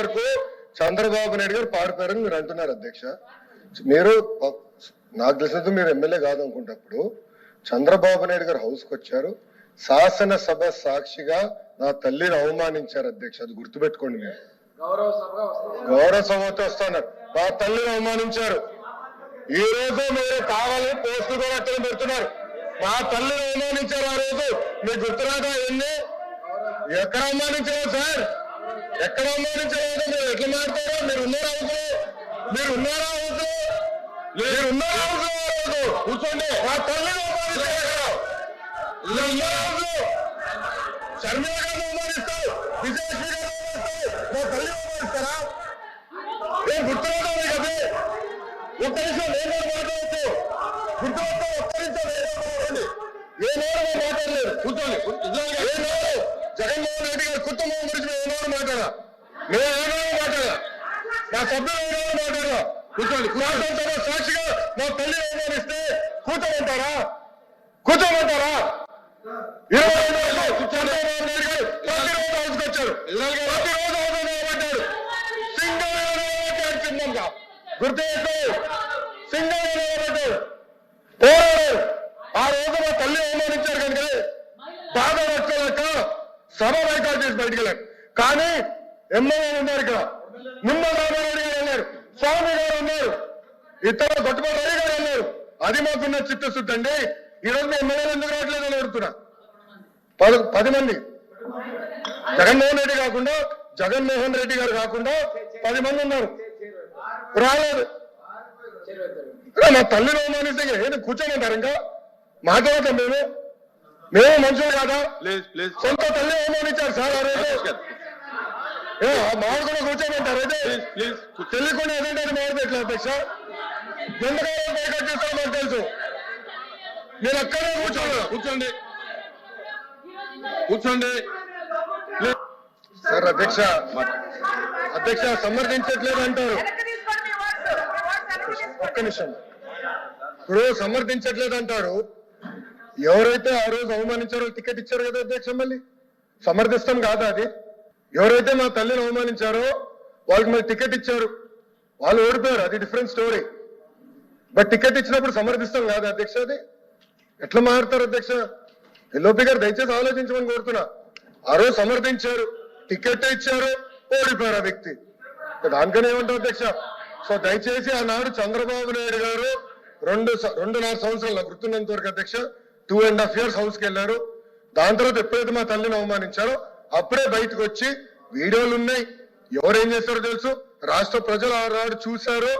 వరకు చంద్రబాబు నాయుడు గారు పాడిపోయారని మీరు అంటున్నారు అధ్యక్ష. మీరు నాకు తెలిసినంత మీరు ఎమ్మెల్యే కాదు అనుకుంటప్పుడు చంద్రబాబు నాయుడు గారు హౌస్కు వచ్చారు శాసనసభ సాక్షిగా నా తల్లిని అవమానించారు అధ్యక్ష. అది గుర్తుపెట్టుకోండి మీరు. గౌరవ సభతో వస్తున్నారు మా తల్లిని అవమానించారు. ఈ రోజు మీరు కావాలని పోస్టులు కూడా అక్కడ పెడుతున్నారు. మా తల్లిని అవమానించారు ఆ రోజు. మీకు గుర్తురాదా ఎన్ని ఎక్కడ అవమానించారు సార్? ఎక్కడ అవమానించారు మీరు ఎట్లా మాట్లాడారో మీరు ఉన్నారా హౌస్ మీరు ఉన్నారా హౌస్ మీరు ఉన్నారా హౌస్ కూర్చోండి. మా తల్లిని అవమానించారు ఇలా ఉన్నారా హౌస్ షర్మిల గారిని అవమానిస్తారు. విజయశ్రీ గారిని అవమానిస్తారు. మా తల్లిని అవమానిస్తారా? నేను గుర్తురాదా మీకు అదే. ఒక్క నేను మాట్లాడచ్చు గుర్తుపట్ట ఒక్క నిమిషం నేను మాట్లాడండి ఏ నోరు మేము మాట్లాడలేదు కూర్చోండి ఏ నోరు జగన్మోహన్ రెడ్డి గారి కుటుంబం నోరు మాట్లాడా. మేము ఏ నోరు మాట్లాడా. నా సభ్యులు ఏ నోరు మాట్లాడా. కూర్చోండి శాసనసభ సాక్షిగా మా తల్లి అవమానిస్తే కూర్చోమంటారా? కూర్చోమంటారా? ఇరవై ఐదు చంద్రబాబు నాయుడు గారు ప్రతిరోజు హౌస్కి వచ్చారు. ప్రతిరోజు హౌస్ నిలబడ్డాడు సింగల్ సింహంగా గుర్తు సింగల్ నిలబడ్డాడు పోరాడు. ఆ రోజు మా తల్లి అవమానించారు కనుక బాధ పట్టుకోలేక సభ బైకాట్ చేసి బయటికి వెళ్ళారు. కానీ ఎమ్మెల్యేలు ఉన్నారు ఇక్కడ. నిమ్మ రామారెడ్డి గారు ఉన్నారు స్వామి గారు ఉన్నారు. ఇతర గొట్టపల్లి రవి గారు ఉన్నారు అది మాకున్న చిత్తశుద్ధి అండి. ఈ రోజు మీ ఎమ్మెల్యేలు ఎందుకు రావట్లేదు అని అడుగుతున్నా. పది పది మంది. జగన్మోహన్ రెడ్డి కాకుండా జగన్మోహన్ రెడ్డి గారు కాకుండా పది మంది ఉన్నారు. రాలేదు. మా తల్లిని అవమానిస్తే ఇంకా ఏది కూర్చోమంటారు ఇంకా? మాట్లాడతాం మేము. మేము మనుషులు కాదా? సొంత తల్లి అవమానించారు సార్ ఆ రోజు. మామిడి కూడా కూర్చోమంటారు అయితే ప్లీజ్ తెలియకుండా ఏదంటే అది మామిడి పెట్టలేదు అధ్యక్ష. ఎందుకైనా బైకట్ చేస్తారో మాకు తెలుసు. నేను అక్కడే కూర్చోను. కూర్చోండి కూర్చోండి. సార్ అధ్యక్ష అధ్యక్ష సమర్థించట్లేదు అంటారు. ఒక్క నిమిషం. ఇప్పుడు సమర్థించట్లేదు అంటారు. ఎవరైతే ఆ రోజు అవమానించారో టికెట్ ఇచ్చారు కదా అధ్యక్ష మళ్ళీ? సమర్థిస్తాం కాదా అది? ఎవరైతే మా తల్లిని అవమానించారో వాళ్ళకి మరి టికెట్ ఇచ్చారు. వాళ్ళు ఓడిపోయారు. అది డిఫరెంట్ స్టోరీ బట్ టికెట్ ఇచ్చినప్పుడు సమర్థిస్తాం కాదు అధ్యక్ష అది. ఎట్లా మారుతారు అధ్యక్ష? ఎల్ఓపి గారు దయచేసి ఆలోచించమని కోరుతున్నా. ఆ రోజు సమర్థించారు. టికెట్ ఇచ్చారు. ఓడిపోయారు ఆ వ్యక్తి. దానికనే ఏమంటారు అధ్యక్ష? సో దయచేసి ఆనాడు చంద్రబాబు నాయుడు గారు రెండు స- రెండున్నర సంవత్సరాలు గుర్తున్నంత వరకు అధ్యక్ష టూ అండ్ హాఫ్ ఇయర్స్ హౌస్కి వెళ్ళారు. దాని తర్వాత ఎప్పుడైతే మా తల్లిని అవమానించారో అప్పుడే బయటకు వచ్చి వీడియోలు ఉన్నాయి. ఎవరేం చేస్తారో తెలుసు? రాష్ట్ర ప్రజలు ఆనాడు చూశారు.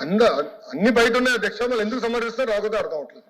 అంద అన్ని బయట ఉన్నాయి. అధ్యక్ష ఎందుకు సమర్థిస్తారో రాకపోతే అర్థం అవట్లేదు.